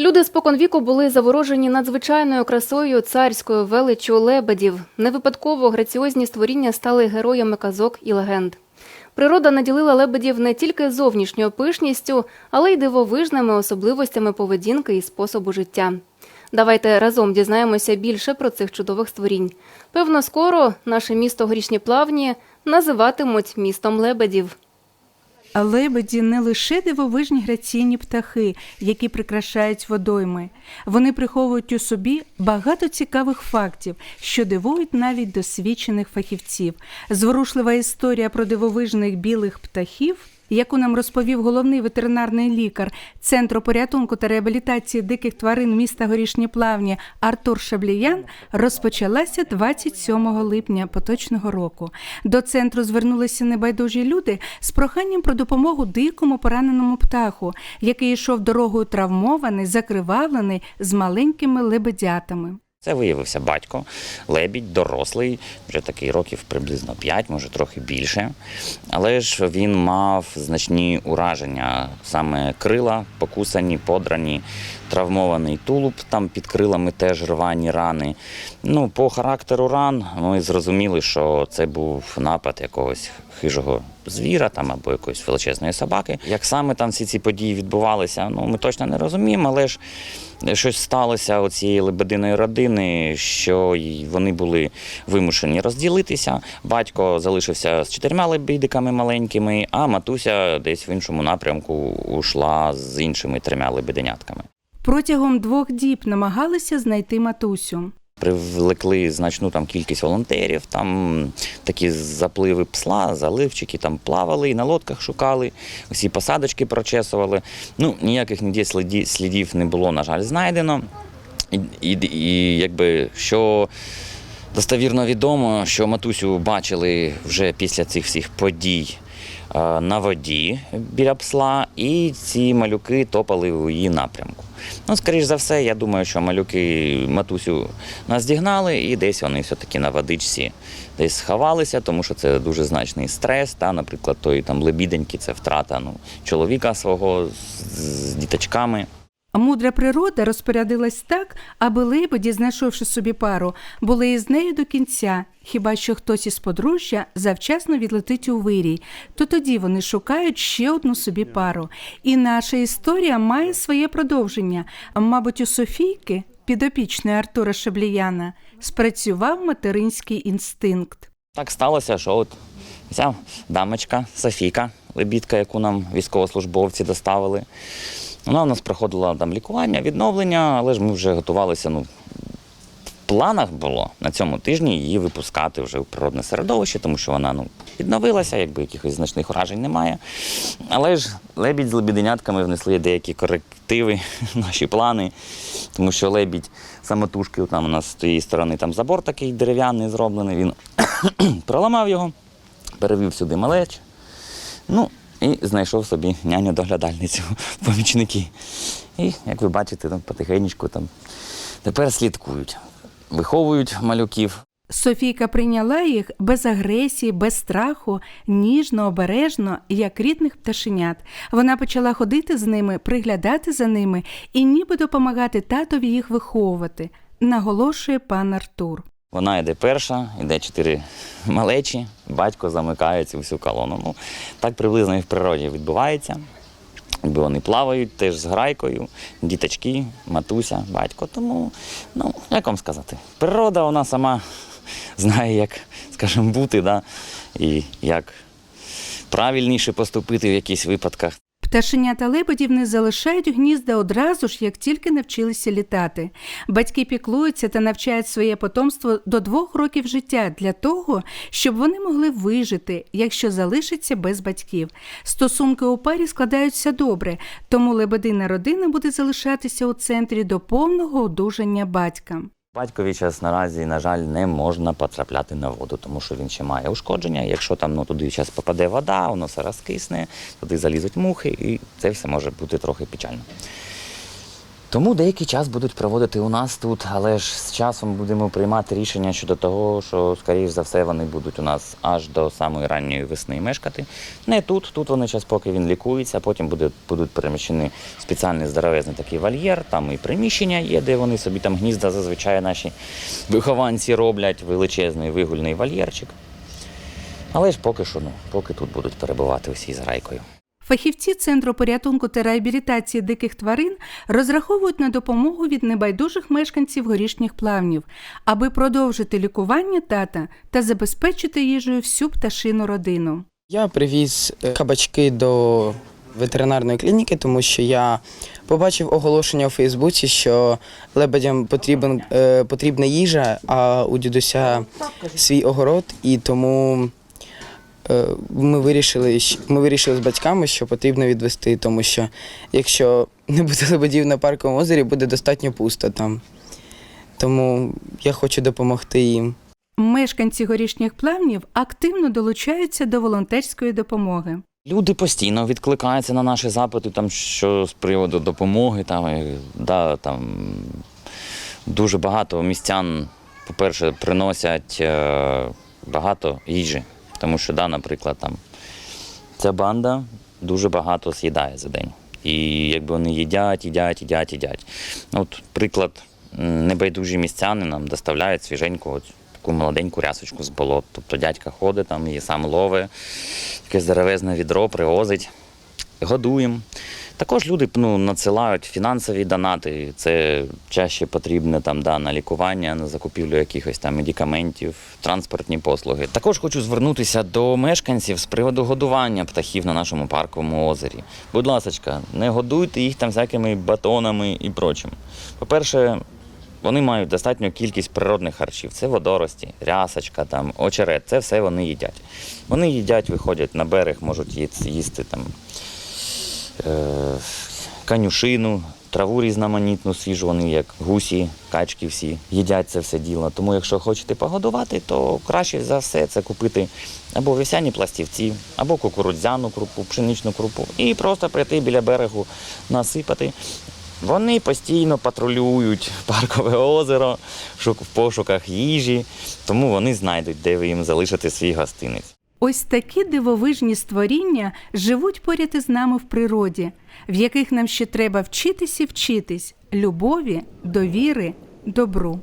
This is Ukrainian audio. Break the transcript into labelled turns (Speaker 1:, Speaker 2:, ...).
Speaker 1: Люди споконвіку були заворожені надзвичайною красою царською величчю лебедів. Не випадково граціозні створіння стали героями казок і легенд. Природа наділила лебедів не тільки зовнішньою пишністю, але й дивовижними особливостями поведінки і способу життя. Давайте разом дізнаємося більше про цих чудових створінь. Певно, скоро наше місто Горішні Плавні називатимуть містом лебедів.
Speaker 2: Лебеді не лише дивовижні граційні птахи, які прикрашають водойми. Вони приховують у собі багато цікавих фактів, що дивують навіть досвідчених фахівців. Зворушлива історія про дивовижних білих птахів. Яку нам розповів головний ветеринарний лікар Центру порятунку та реабілітації диких тварин міста Горішні Плавні Артур Шабліян, розпочалася 27 липня поточного року. До центру звернулися небайдужі люди з проханням про допомогу дикому пораненому птаху, який йшов дорогою травмований, закривавлений з маленькими лебедятами.
Speaker 3: Це виявився батько, лебідь, дорослий, вже такий років приблизно 5, може трохи більше. Але ж він мав значні ураження, саме крила покусані, подрані, травмований тулуб, там під крилами теж рвані рани. Ну, по характеру ран ми зрозуміли, що це був напад якогось хижого звіра там або якоїсь величезної собаки. Як саме там всі ці події відбувалися, ну ми точно не розуміємо, але ж щось сталося у цієї лебединої родини, що вони були вимушені розділитися. Батько залишився з чотирма лебідиками маленькими, а матуся десь в іншому напрямку ушла з іншими трьома лебеденятками.
Speaker 2: Протягом двох діб намагалися знайти матусю.
Speaker 3: Привлекли значну там кількість волонтерів, там такі запливи псла, заливчики там плавали і на лодках шукали, усі посадочки прочесували. Ну, ніяких ніде сліді- слідів не було, на жаль, знайдено. І, і, і якби що достовірно відомо, що матусю бачили вже після цих всіх подій на воді біля псла, і ці малюки топали у її напрямку. Ну, скоріш за все, я думаю, що малюки матусю наздігнали, і десь вони все-таки на водичці десь сховалися, тому що це дуже значний стрес. Та, наприклад, той там лебіденьки це втрата ну, чоловіка свого з, з діточками.
Speaker 2: Мудра природа розпорядилась так, аби лебеді, знайшовши собі пару, були із нею до кінця. Хіба що хтось із подружжя завчасно відлетить у вирій, то тоді вони шукають ще одну собі пару. І наша історія має своє продовження. Мабуть, у Софійки, підопічної Артура Шабліяна, спрацював материнський інстинкт.
Speaker 3: Так сталося, що от ця дамочка Софійка, лебідка, яку нам військовослужбовці доставили. Вона у нас проходила там лікування, відновлення, але ж ми вже готувалися. Ну, в планах було на цьому тижні її випускати вже в природне середовище, тому що вона ну, відновилася, якби якихось значних уражень немає. Але ж лебідь з лебіденятками внесли деякі корективи наші плани, тому що лебідь самотужки, там у нас з тієї сторони там забор такий дерев'яний зроблений, він проламав його, перевів сюди малеч. Ну, і знайшов собі няню-доглядальницю помічники. І, як ви бачите, там потихеньку там тепер слідкують, виховують малюків.
Speaker 2: Софійка прийняла їх без агресії, без страху, ніжно, обережно, як рідних пташенят. Вона почала ходити з ними, приглядати за ними і ніби допомагати татові їх виховувати, наголошує пан Артур.
Speaker 3: Вона йде перша, йде чотири малечі, батько замикає цю всю колону. Ну, так приблизно і в природі відбувається. Якби вони плавають теж з грайкою, діточки, матуся, батько. Тому, ну, як вам сказати, природа вона сама знає, як, скажімо, бути, да? і як правильніше поступити в якихось випадках.
Speaker 2: Пташенята лебедів не залишають гнізда одразу ж, як тільки навчилися літати. Батьки піклуються та навчають своє потомство до двох років життя для того, щоб вони могли вижити, якщо залишаться без батьків. Стосунки у парі складаються добре, тому лебедина родина буде залишатися у центрі до повного одужання батька.
Speaker 3: Батькові зараз наразі, на жаль, не можна потрапляти на воду, тому що він ще має ушкодження. Якщо там ну, туди зараз попаде вода, воно все розкисне, туди залізуть мухи, і це все може бути трохи печально. Тому деякий час будуть проводити у нас тут, але ж з часом будемо приймати рішення щодо того, що, скоріш за все, вони будуть у нас аж до самої ранньої весни мешкати. Не тут, тут вони час, поки він лікується, потім буде, будуть переміщені спеціальний здоровезний такий вольєр, там і приміщення є, де вони собі там гнізда зазвичай наші вихованці роблять, величезний вигульний вольєрчик. Але ж поки що, ну, поки тут будуть перебувати усі з грайкою.
Speaker 2: Фахівці Центру порятунку та реабілітації диких тварин розраховують на допомогу від небайдужих мешканців горішніх плавнів, аби продовжити лікування тата та забезпечити їжею всю пташину родину.
Speaker 4: Я привіз е, кабачки до ветеринарної клініки, тому що я побачив оголошення у Фейсбуці, що лебедям потрібен, е, потрібна їжа, а у дідуся свій огород, і тому е, ми вирішили, ми вирішили з батьками, що потрібно відвести, тому що якщо не буде лебедів на парковому озері, буде достатньо пусто там. Тому я хочу допомогти їм.
Speaker 2: Мешканці горішніх плавнів активно долучаються до волонтерської допомоги.
Speaker 3: Люди постійно відкликаються на наші запити, там, що з приводу допомоги. Там, е, да, там, дуже багато містян, по-перше, приносять е, багато їжі. Тому що, да, наприклад, там, ця банда дуже багато з'їдає за день. І якби вони їдять, їдять, їдять, їдять. От приклад, небайдужі містяни нам доставляють свіженьку от таку молоденьку рясочку з болот. Тобто дядька ходить там, її сам ловить, якесь здоровезне відро привозить, годуємо. Також люди ну, надсилають фінансові донати. Це чаще потрібне там, да, на лікування, на закупівлю якихось там медикаментів, транспортні послуги. Також хочу звернутися до мешканців з приводу годування птахів на нашому парковому озері. Будь ласка, не годуйте їх там всякими батонами і прочим. По-перше, вони мають достатню кількість природних харчів. Це водорості, рясочка, там, очерет. Це все вони їдять. Вони їдять, виходять на берег, можуть їсти, там, канюшину, траву різноманітну, свіжу, вони як гусі, качки всі їдять це все діло. Тому якщо хочете погодувати, то краще за все це купити або вівсяні пластівці, або кукурудзяну крупу, пшеничну крупу, і просто прийти біля берегу, насипати. Вони постійно патрулюють паркове озеро в пошуках їжі, тому вони знайдуть, де ви їм залишите свій гостинець.
Speaker 2: Ось такі дивовижні створіння живуть поряд із нами в природі, в яких нам ще треба вчитись і вчитись любові, довіри, добру.